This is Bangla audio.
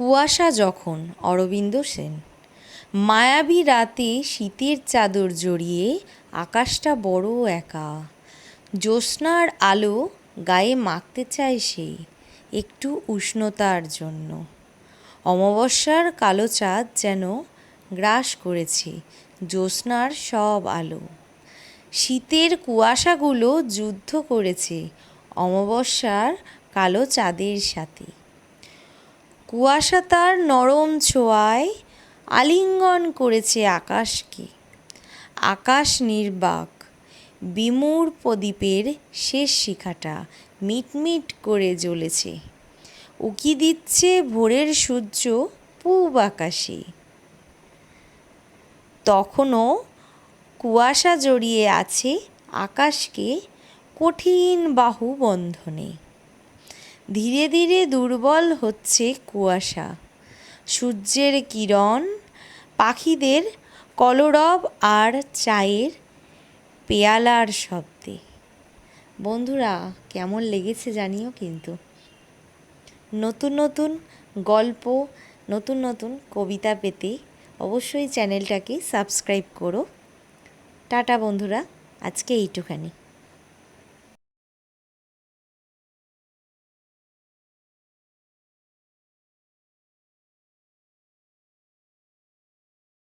কুয়াশা যখন, অরবিন্দ সেন। মায়াবী রাতে শীতের চাদর জড়িয়ে আকাশটা বড় একা। জ্যোৎস্নার আলো গায়ে মাখতে চায় সে একটু উষ্ণতার জন্য। অমাবস্যার কালো চাঁদ যেন গ্রাস করেছে জ্যোৎস্নার সব আলো। শীতের কুয়াশাগুলো যুদ্ধ করেছে অমাবস্যার কালো চাঁদের সাথে। কুয়াশা তার নরম ছোঁয়ায় আলিঙ্গন করেছে আকাশকে। আকাশ নির্বাক, বিমূর প্রদীপের শেষ শিখাটা মিটমিট করে জ্বলেছে। উকি দিচ্ছে ভোরের সূর্য পূব আকাশে। তখনও কুয়াশা জড়িয়ে আছে আকাশকে কঠিন বাহু বন্ধনে ধীরে ধীরে দুর্বল হচ্ছে কুয়াশা। সূর্যের কিরণ, পাখিদের কলরব আর চায়ের পেয়ালার শব্দে। বন্ধুরা, কেমন লেগেছে জানিও কিন্তু। নতুন নতুন গল্প, নতুন নতুন কবিতা পেতে অবশ্যই চ্যানেলটাকে সাবস্ক্রাইব করো। টাটা বন্ধুরা, আজকে এইটুখানি।